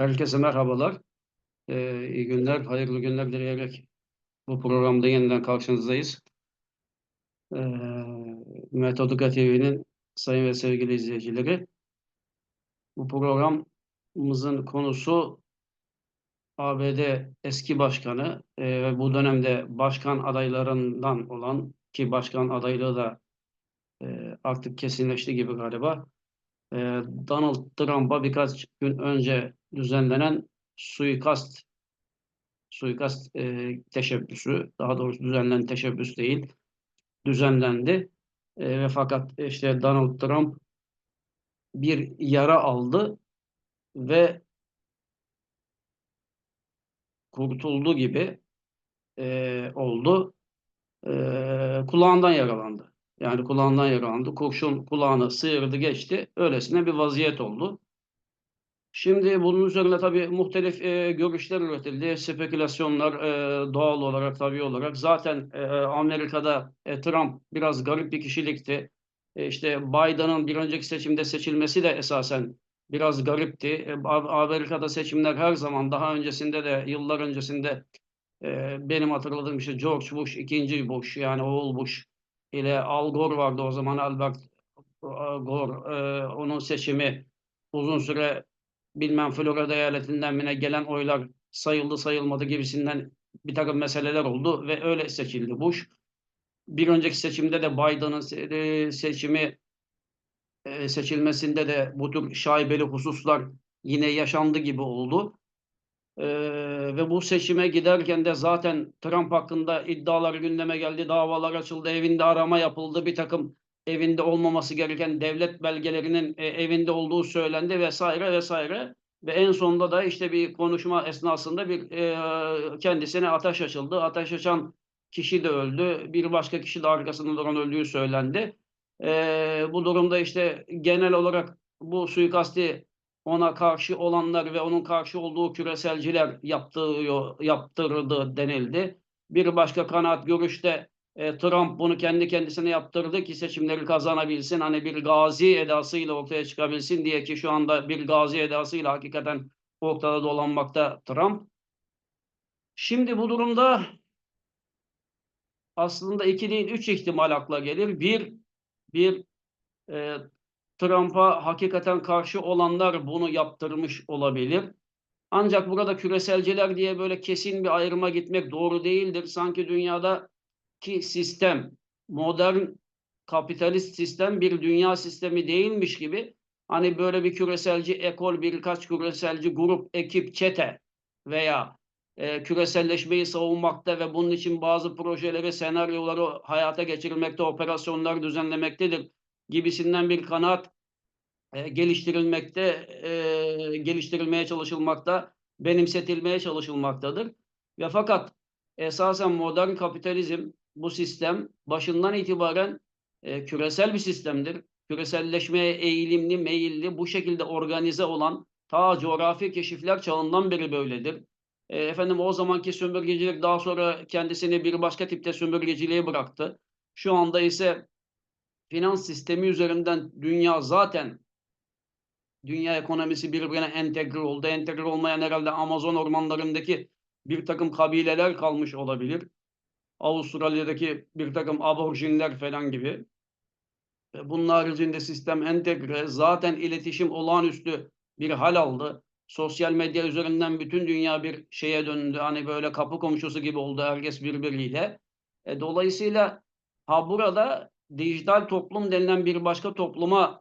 Herkese merhabalar. Ee, iyi günler, hayırlı günler dileyerek bu programda yeniden karşınızdayız. Ee, Metodika TV'nin sayın ve sevgili izleyicileri, bu programımızın konusu ABD eski başkanı e, ve bu dönemde başkan adaylarından olan ki başkan adaylığı da e, artık kesinleşti gibi galiba. E, Donald Trump'a birkaç gün önce düzenlenen suikast suikast e, teşebbüsü, daha doğrusu düzenlenen teşebbüs değil, düzenlendi. E, ve fakat işte Donald Trump bir yara aldı ve kurtuldu gibi e, oldu. E, kulağından yaralandı. Yani kulağından yaralandı. Kurşun kulağını sıyırdı geçti. Öylesine bir vaziyet oldu. Şimdi bunun üzerine tabii muhtelif e, görüşler üretildi, spekülasyonlar e, doğal olarak, tabii olarak. Zaten e, Amerika'da e, Trump biraz garip bir kişilikti. E, işte Biden'ın bir önceki seçimde seçilmesi de esasen biraz garipti. E, Amerika'da seçimler her zaman daha öncesinde de, yıllar öncesinde e, benim hatırladığım işte George Bush, ikinci Bush yani oğul Bush ile Al Gore vardı o zaman Albert Gore. E, onun seçimi uzun süre bilmem Florida eyaletinden mi ne gelen oylar sayıldı sayılmadı gibisinden bir takım meseleler oldu ve öyle seçildi Bush. Bir önceki seçimde de Biden'ın e, seçimi e, seçilmesinde de bu tür şaibeli hususlar yine yaşandı gibi oldu. Ee, ve bu seçime giderken de zaten Trump hakkında iddialar gündeme geldi, davalar açıldı, evinde arama yapıldı, bir takım evinde olmaması gereken devlet belgelerinin e, evinde olduğu söylendi vesaire vesaire. Ve en sonunda da işte bir konuşma esnasında bir e, kendisine ateş açıldı. Ateş açan kişi de öldü. Bir başka kişi de arkasında duran öldüğü söylendi. E, bu durumda işte genel olarak bu suikasti ona karşı olanlar ve onun karşı olduğu küreselciler yaptığı, yaptırdı denildi. Bir başka kanaat görüşte e, Trump bunu kendi kendisine yaptırdı ki seçimleri kazanabilsin. Hani bir gazi edasıyla ortaya çıkabilsin diye ki şu anda bir gazi edasıyla hakikaten ortada dolanmakta Trump. Şimdi bu durumda aslında iki değil üç ihtimal akla gelir. Bir, bir e, Trump'a hakikaten karşı olanlar bunu yaptırmış olabilir. Ancak burada küreselciler diye böyle kesin bir ayrıma gitmek doğru değildir. Sanki dünyada ki sistem, modern kapitalist sistem bir dünya sistemi değilmiş gibi hani böyle bir küreselci ekol, birkaç küreselci grup, ekip, çete veya e, küreselleşmeyi savunmakta ve bunun için bazı projeleri, senaryoları hayata geçirilmekte, operasyonlar düzenlemektedir gibisinden bir kanaat e, geliştirilmekte, e, geliştirilmeye çalışılmakta, benimsetilmeye çalışılmaktadır. Ve fakat esasen modern kapitalizm bu sistem başından itibaren e, küresel bir sistemdir. Küreselleşmeye eğilimli, meyilli, bu şekilde organize olan ta coğrafi keşifler çağından beri böyledir. E, efendim o zamanki sömürgecilik daha sonra kendisini bir başka tipte sömürgeciliğe bıraktı. Şu anda ise finans sistemi üzerinden dünya zaten dünya ekonomisi birbirine entegre oldu. Entegre olmayan herhalde Amazon ormanlarındaki bir takım kabileler kalmış olabilir. Avustralya'daki bir takım aborjinler falan gibi. E, bunun haricinde sistem entegre, zaten iletişim olağanüstü bir hal aldı. Sosyal medya üzerinden bütün dünya bir şeye döndü. Hani böyle kapı komşusu gibi oldu herkes birbiriyle. E, dolayısıyla ha burada dijital toplum denilen bir başka topluma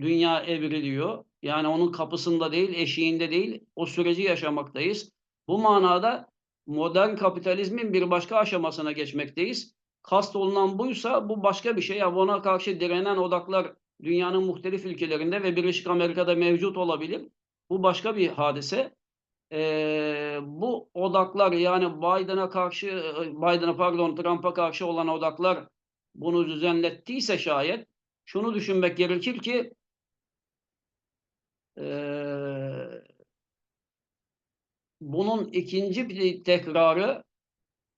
dünya evriliyor. Yani onun kapısında değil, eşiğinde değil, o süreci yaşamaktayız. Bu manada modern kapitalizmin bir başka aşamasına geçmekteyiz. Kast olunan buysa bu başka bir şey. Ya ona karşı direnen odaklar dünyanın muhtelif ülkelerinde ve Birleşik Amerika'da mevcut olabilir. Bu başka bir hadise. Ee, bu odaklar yani Biden'a karşı, Biden'a pardon Trump'a karşı olan odaklar bunu düzenlettiyse şayet şunu düşünmek gerekir ki ee, bunun ikinci bir tekrarı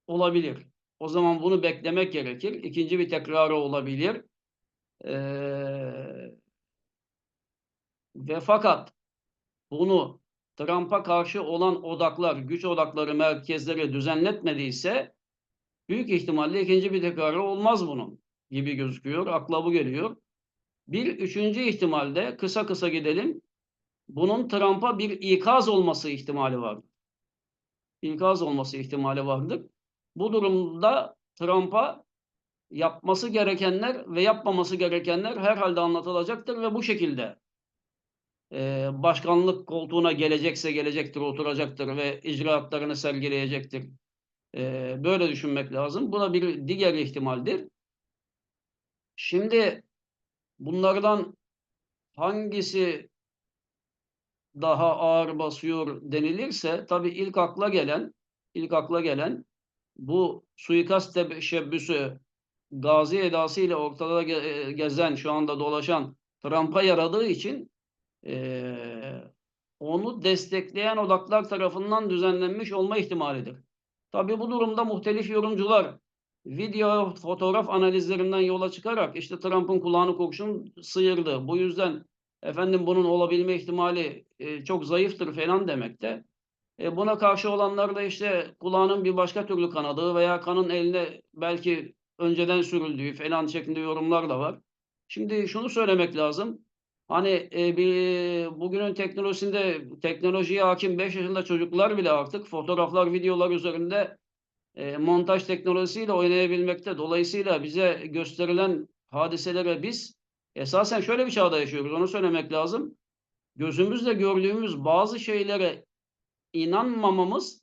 olabilir. O zaman bunu beklemek gerekir. İkinci bir tekrarı olabilir. Ee, ve fakat bunu Trump'a karşı olan odaklar, güç odakları, merkezleri düzenletmediyse büyük ihtimalle ikinci bir tekrarı olmaz bunun gibi gözüküyor. Akla bu geliyor. Bir üçüncü ihtimalde kısa kısa gidelim. Bunun Trump'a bir ikaz olması ihtimali var. İkaz olması ihtimali vardır. Bu durumda Trump'a yapması gerekenler ve yapmaması gerekenler herhalde anlatılacaktır ve bu şekilde e, başkanlık koltuğuna gelecekse gelecektir, oturacaktır ve icraatlarını sergileyecektir. E, böyle düşünmek lazım. Bu da bir diğer ihtimaldir. Şimdi bunlardan hangisi daha ağır basıyor denilirse tabii ilk akla gelen ilk akla gelen bu suikast teşebbüsü gazi edasıyla ortada ge- gezen, şu anda dolaşan Trump'a yaradığı için eee, onu destekleyen odaklar tarafından düzenlenmiş olma ihtimalidir. Tabii bu durumda muhtelif yorumcular video, fotoğraf analizlerinden yola çıkarak işte Trump'ın kulağını kurşun sıyırdı. Bu yüzden efendim bunun olabilme ihtimali e, çok zayıftır falan demekte. E, buna karşı olanlar da işte kulağının bir başka türlü kanadığı veya kanın eline belki önceden sürüldüğü falan şeklinde yorumlar da var. Şimdi şunu söylemek lazım. Hani e, bir, bugünün teknolojisinde teknolojiye hakim 5 yaşında çocuklar bile artık fotoğraflar, videolar üzerinde e, montaj teknolojisiyle oynayabilmekte. Dolayısıyla bize gösterilen hadiselere biz esasen şöyle bir çağda yaşıyoruz. Onu söylemek lazım. Gözümüzle gördüğümüz bazı şeylere inanmamamız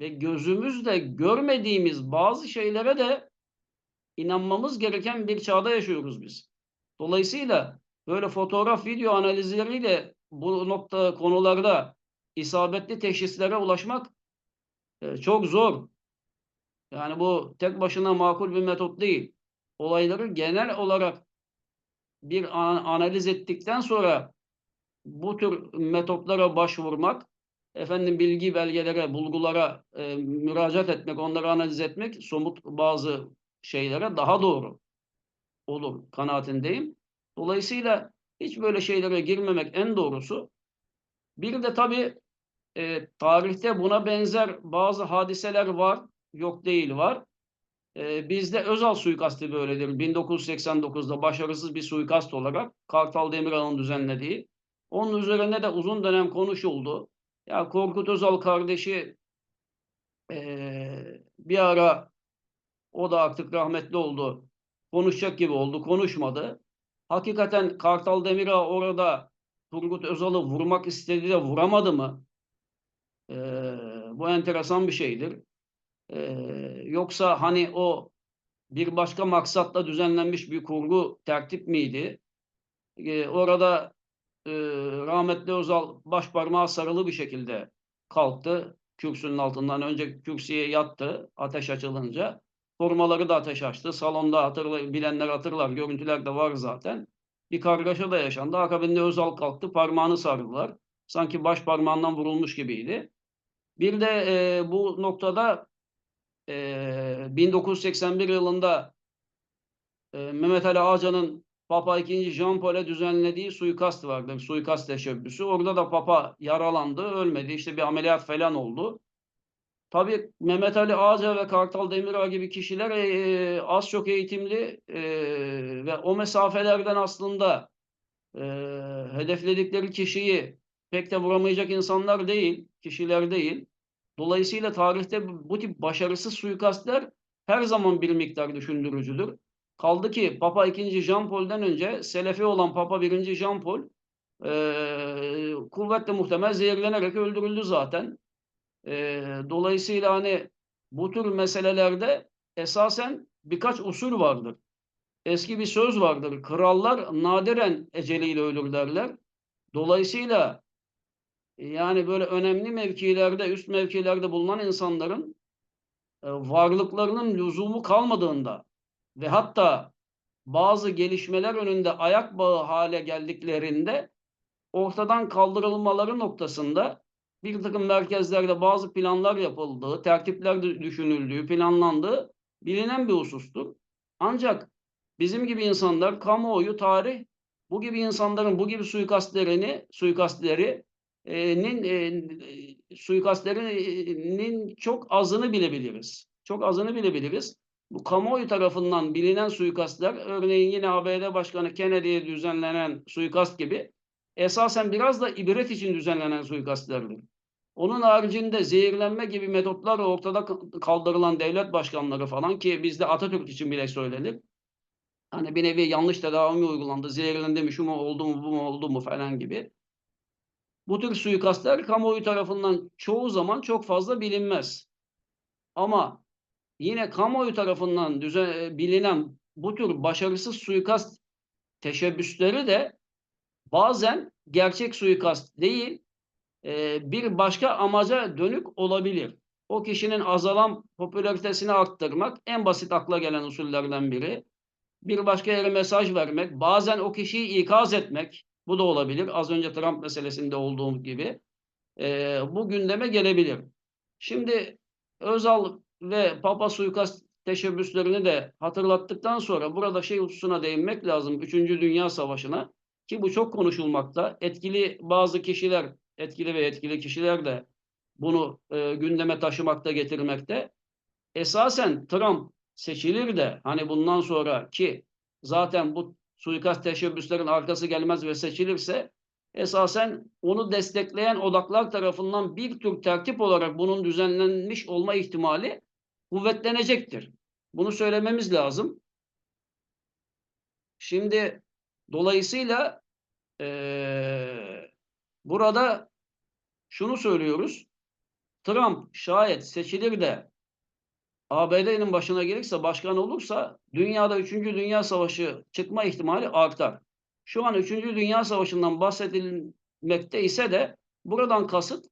ve gözümüzle görmediğimiz bazı şeylere de inanmamız gereken bir çağda yaşıyoruz biz. Dolayısıyla böyle fotoğraf, video analizleriyle bu nokta konularda isabetli teşhislere ulaşmak e, çok zor. Yani bu tek başına makul bir metot değil. Olayları genel olarak bir an- analiz ettikten sonra bu tür metotlara başvurmak, efendim bilgi belgelere, bulgulara e, müracaat etmek, onları analiz etmek somut bazı şeylere daha doğru olur kanaatindeyim. Dolayısıyla hiç böyle şeylere girmemek en doğrusu. Bir de tabii e, tarihte buna benzer bazı hadiseler var, yok değil var. E, bizde Özal suikasti böyledir. 1989'da başarısız bir suikast olarak Kartal Demiral'ın düzenlediği. Onun üzerine de uzun dönem konuşuldu. Ya Korkut Özal kardeşi e, bir ara o da artık rahmetli oldu. Konuşacak gibi oldu. Konuşmadı. Hakikaten Kartal Demirağ orada Turgut Özal'ı vurmak istedi de vuramadı mı? E, bu enteresan bir şeydir. E, yoksa hani o bir başka maksatla düzenlenmiş bir kurgu tertip miydi? E, orada e, rahmetli Özal baş parmağı sarılı bir şekilde kalktı. Kürsünün altından önce kürsüye yattı ateş açılınca. Korumaları da ateş açtı. Salonda hatırlay bilenler hatırlar. Görüntüler de var zaten. Bir kargaşa da yaşandı. Akabinde Özal kalktı. Parmağını sardılar. Sanki baş parmağından vurulmuş gibiydi. Bir de e, bu noktada e, 1981 yılında e, Mehmet Ali Ağca'nın Papa II. Jean Paul'e düzenlediği suikast vardı. Suikast teşebbüsü. Orada da Papa yaralandı, ölmedi. İşte bir ameliyat falan oldu. Tabii Mehmet Ali Ağca ve Kartal Demirağ gibi kişiler e, az çok eğitimli e, ve o mesafelerden aslında e, hedefledikleri kişiyi pek de vuramayacak insanlar değil, kişiler değil. Dolayısıyla tarihte bu, bu tip başarısız suikastler her zaman bir miktar düşündürücüdür. Kaldı ki Papa II. Jean Paul'den önce Selefi olan Papa I. Jean Paul e, kuvvetle muhtemel zehirlenerek öldürüldü zaten. E, dolayısıyla hani bu tür meselelerde esasen birkaç usul vardır. Eski bir söz vardır. Krallar nadiren eceliyle ölür derler. Dolayısıyla yani böyle önemli mevkilerde, üst mevkilerde bulunan insanların e, varlıklarının lüzumu kalmadığında ve hatta bazı gelişmeler önünde ayak bağı hale geldiklerinde ortadan kaldırılmaları noktasında bir takım merkezlerde bazı planlar yapıldığı, tertipler düşünüldüğü, planlandığı bilinen bir husustur. Ancak bizim gibi insanlar, kamuoyu, tarih bu gibi insanların bu gibi suikastlerini, suikastleri e, nin e, suikastlerinin çok azını bilebiliriz. Çok azını bilebiliriz. Bu kamuoyu tarafından bilinen suikastler, örneğin yine ABD Başkanı Kennedy'ye düzenlenen suikast gibi esasen biraz da ibret için düzenlenen suikastlerdir. Onun haricinde zehirlenme gibi metotlarla ortada kaldırılan devlet başkanları falan ki bizde Atatürk için bile söylenir. Hani bir nevi yanlış tedavi uygulandı, zehirlendi mi, şu mu oldu mu, bu mu oldu mu falan gibi. Bu tür suikastler kamuoyu tarafından çoğu zaman çok fazla bilinmez. Ama yine kamuoyu tarafından düzen, bilinen bu tür başarısız suikast teşebbüsleri de bazen gerçek suikast değil, e, bir başka amaca dönük olabilir. O kişinin azalan popülaritesini arttırmak en basit akla gelen usullerden biri. Bir başka yere mesaj vermek, bazen o kişiyi ikaz etmek, bu da olabilir. Az önce Trump meselesinde olduğum gibi. E, bu gündeme gelebilir. Şimdi Özal ve Papa suikast teşebbüslerini de hatırlattıktan sonra burada şey hususuna değinmek lazım. Üçüncü Dünya Savaşı'na ki bu çok konuşulmakta. Etkili bazı kişiler, etkili ve etkili kişiler de bunu e, gündeme taşımakta, getirmekte. Esasen Trump seçilir de hani bundan sonra ki zaten bu suikast teşebbüslerin arkası gelmez ve seçilirse esasen onu destekleyen odaklar tarafından bir tür tertip olarak bunun düzenlenmiş olma ihtimali kuvvetlenecektir. Bunu söylememiz lazım. Şimdi dolayısıyla ee, burada şunu söylüyoruz. Trump şayet seçilir de ABD'nin başına gelirse, başkan olursa dünyada 3. Dünya Savaşı çıkma ihtimali artar. Şu an 3. Dünya Savaşı'ndan bahsedilmekte ise de buradan kasıt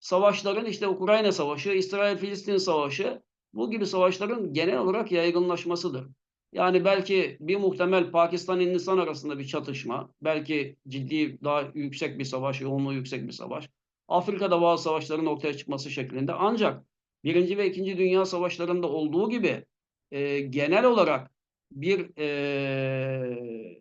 savaşların işte Ukrayna Savaşı, İsrail-Filistin Savaşı bu gibi savaşların genel olarak yaygınlaşmasıdır. Yani belki bir muhtemel Pakistan-Hindistan arasında bir çatışma, belki ciddi daha yüksek bir savaş, yoğunluğu yüksek bir savaş. Afrika'da bazı savaşların ortaya çıkması şeklinde. Ancak Birinci ve İkinci Dünya Savaşları'nda olduğu gibi e, genel olarak bir e,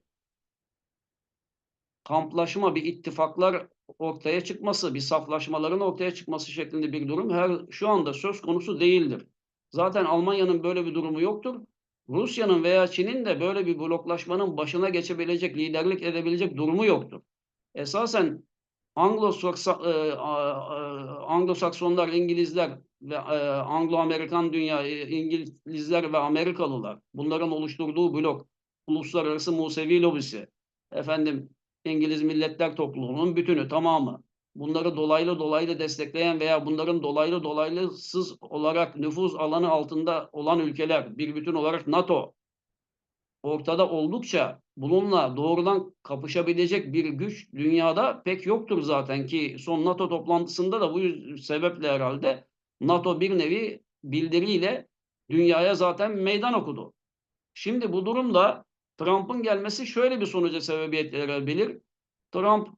kamplaşma, bir ittifaklar ortaya çıkması, bir saflaşmaların ortaya çıkması şeklinde bir durum her şu anda söz konusu değildir. Zaten Almanya'nın böyle bir durumu yoktur. Rusya'nın veya Çin'in de böyle bir bloklaşmanın başına geçebilecek, liderlik edebilecek durumu yoktur. Esasen Anglo-Saksonlar, İngilizler ve Anglo-Amerikan dünya, İngilizler ve Amerikalılar, bunların oluşturduğu blok, Uluslararası Musevi Lobisi, efendim İngiliz Milletler Topluluğu'nun bütünü, tamamı. Bunları dolaylı dolaylı destekleyen veya bunların dolaylı dolaylısız olarak nüfuz alanı altında olan ülkeler, bir bütün olarak NATO, ortada oldukça bununla doğrudan kapışabilecek bir güç dünyada pek yoktur zaten ki son NATO toplantısında da bu sebeple herhalde NATO bir nevi bildiriyle dünyaya zaten meydan okudu. Şimdi bu durumda Trump'ın gelmesi şöyle bir sonuca sebebiyet verebilir. Trump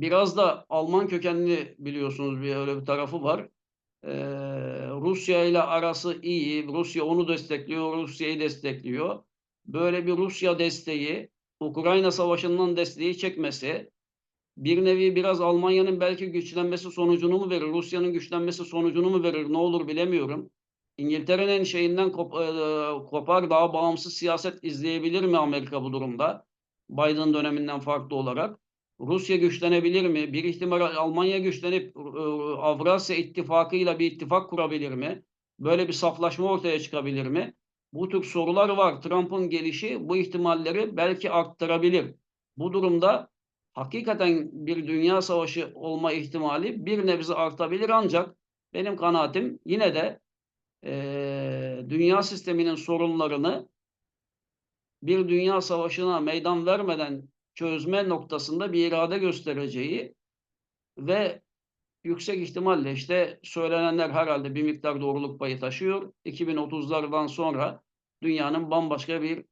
biraz da Alman kökenli biliyorsunuz bir öyle bir tarafı var. Ee, Rusya ile arası iyi. Rusya onu destekliyor, Rusya'yı destekliyor böyle bir Rusya desteği, Ukrayna Savaşı'ndan desteği çekmesi, bir nevi biraz Almanya'nın belki güçlenmesi sonucunu mu verir, Rusya'nın güçlenmesi sonucunu mu verir, ne olur bilemiyorum. İngiltere'nin şeyinden kop e, kopar, daha bağımsız siyaset izleyebilir mi Amerika bu durumda? Biden döneminden farklı olarak. Rusya güçlenebilir mi? Bir ihtimal Almanya güçlenip e, Avrasya ittifakıyla bir ittifak kurabilir mi? Böyle bir saflaşma ortaya çıkabilir mi? Bu tür sorular var. Trump'ın gelişi bu ihtimalleri belki arttırabilir. Bu durumda hakikaten bir dünya savaşı olma ihtimali bir nebze artabilir ancak benim kanaatim yine de e, dünya sisteminin sorunlarını bir dünya savaşına meydan vermeden çözme noktasında bir irade göstereceği ve yüksek ihtimalle işte söylenenler herhalde bir miktar doğruluk payı taşıyor. 2030'lardan sonra dünyanın bambaşka bir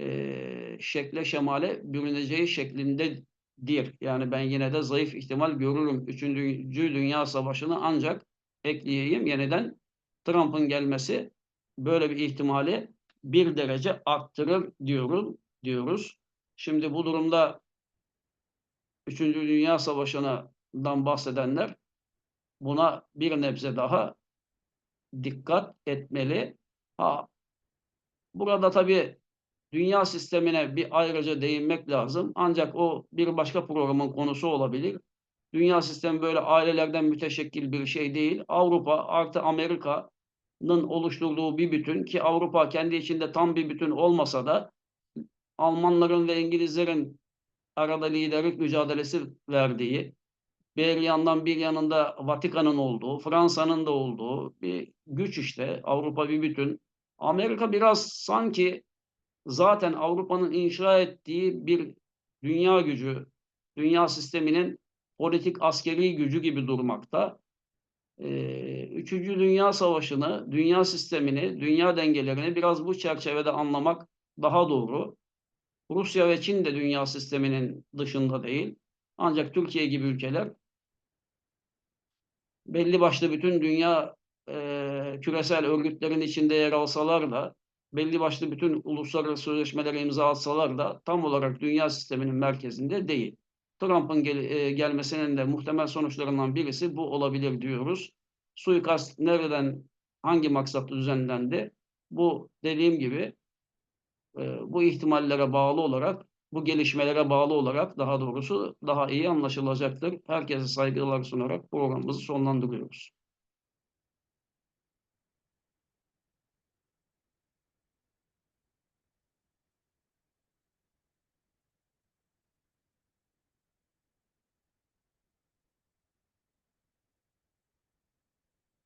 e, şekle şemale bürüneceği şeklindedir. Yani ben yine de zayıf ihtimal görürüm. Üçüncü Dünya Savaşı'nı ancak ekleyeyim yeniden Trump'ın gelmesi böyle bir ihtimali bir derece arttırır diyorum, diyoruz. Şimdi bu durumda Üçüncü Dünya Savaşı'na Avrupa'dan bahsedenler buna bir nebze daha dikkat etmeli. Ha, burada tabii dünya sistemine bir ayrıca değinmek lazım. Ancak o bir başka programın konusu olabilir. Dünya sistemi böyle ailelerden müteşekkil bir şey değil. Avrupa artı Amerika'nın oluşturduğu bir bütün ki Avrupa kendi içinde tam bir bütün olmasa da Almanların ve İngilizlerin arada liderlik mücadelesi verdiği, bir yandan bir yanında Vatikan'ın olduğu, Fransa'nın da olduğu bir güç işte. Avrupa bir bütün. Amerika biraz sanki zaten Avrupa'nın inşa ettiği bir dünya gücü, dünya sisteminin politik askeri gücü gibi durmakta. Ee, Üçüncü Dünya Savaşı'nı, dünya sistemini, dünya dengelerini biraz bu çerçevede anlamak daha doğru. Rusya ve Çin de dünya sisteminin dışında değil. Ancak Türkiye gibi ülkeler belli başlı bütün dünya e, küresel örgütlerin içinde yer alsalar da belli başlı bütün uluslararası sözleşmelere imza atsalar da tam olarak dünya sisteminin merkezinde değil. Trump'ın gel e, gelmesinin de muhtemel sonuçlarından birisi bu olabilir diyoruz. Suikast nereden, hangi maksatla düzenlendi? Bu dediğim gibi bu ihtimallere bağlı olarak, bu gelişmelere bağlı olarak daha doğrusu daha iyi anlaşılacaktır. Herkese saygılar sunarak programımızı sonlandırıyoruz.